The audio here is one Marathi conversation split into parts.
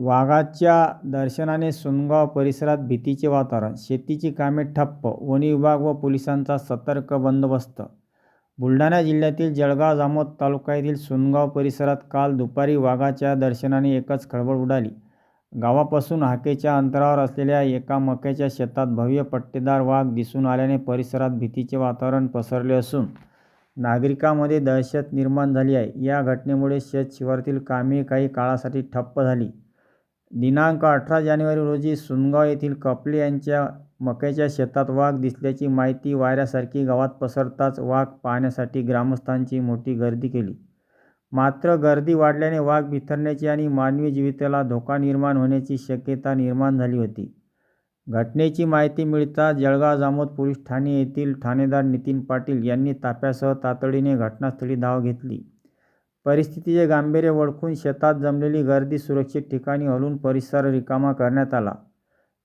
वाघाच्या दर्शनाने सुनगाव परिसरात भीतीचे वातावरण. शेतीची कामे ठप्प. वन विभाग व पोलिसांचा सतर्क बंदोबस्त. बुलढाणा जिल्ह्यातील जळगाव जामोद तालुक्यातील सुनगाव परिसरात काल दुपारी वाघाच्या दर्शनाने एकच खळबळ उडाली. गावापासून हाकेच्या अंतरावर असलेल्या एका मक्याच्या शेतात भव्य पट्टेदार वाघ दिसून आल्याने परिसरात भीतीचे वातावरण पसरले असून नागरिकांमध्ये दहशत निर्माण झाली आहे. या घटनेमुळे शेत शिवारातील कामे काही काळासाठी ठप्प झाली. दिनांक अठरा जानेवारी रोजी सुनगाव येथील कपले यांच्या मक्याच्या शेतात वाघ दिसल्याची माहिती वाऱ्यासारखी गावात पसरताच वाघ पाहण्यासाठी ग्रामस्थांची मोठी गर्दी केली. मात्र गर्दी वाढल्याने वाघ बिथरण्याची आणि मानवी जीवितेला धोका निर्माण होण्याची शक्यता निर्माण झाली होती. घटनेची माहिती मिळताच जळगाव जामोद पोलीस ठाणे येथील ठाणेदार नितीन पाटील यांनी ताफ्यासह तातडीने घटनास्थळी धाव घेतली. परिस्थितीचे गांभीर्य ओळखून शेतात जमलेली गर्दी सुरक्षित ठिकाणी हलवून परिसर रिकामा करण्यात आला.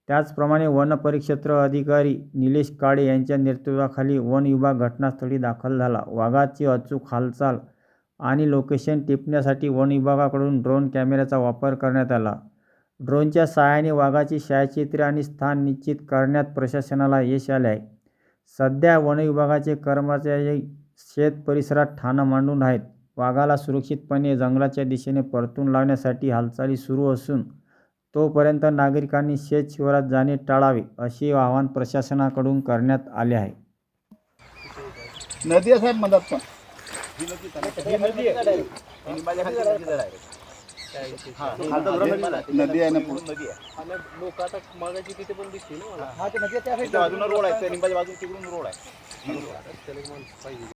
त्याचप्रमाणे वनपरिक्षेत्र अधिकारी निलेश काळे यांच्या नेतृत्वाखाली वन विभाग घटनास्थळी दाखल झाला. वाघाची अचूक हालचाल आणि लोकेशन टिपण्यासाठी वन विभागाकडून ड्रोन कॅमेऱ्याचा वापर करण्यात आला. ड्रोनच्या सहाय्याने वाघाची छायाचित्रे आणि स्थान निश्चित करण्यात प्रशासनाला यश आले आहे. सध्या वनविभागाचे कर्मचारी शेत परिसरात ठाणं मांडून आहेत. वाघाला सुरक्षितपणे जंगलाच्या दिशेने परतून लावण्यासाठी हालचाली सुरू असून तोपर्यंत नागरिकांनी शेत शिवारात जाणे टाळावे असे आवाहन प्रशासनाकडून करण्यात आले आहे. नदी आहे साहेब मधात पण. नदी आहे ना पूर्ण. लोक आता मागायची तिथे पण दिसते ना मला त्या बाजूला रोड आहे त्या लिंबाच्या बाजूला तिकडून रोड आहे.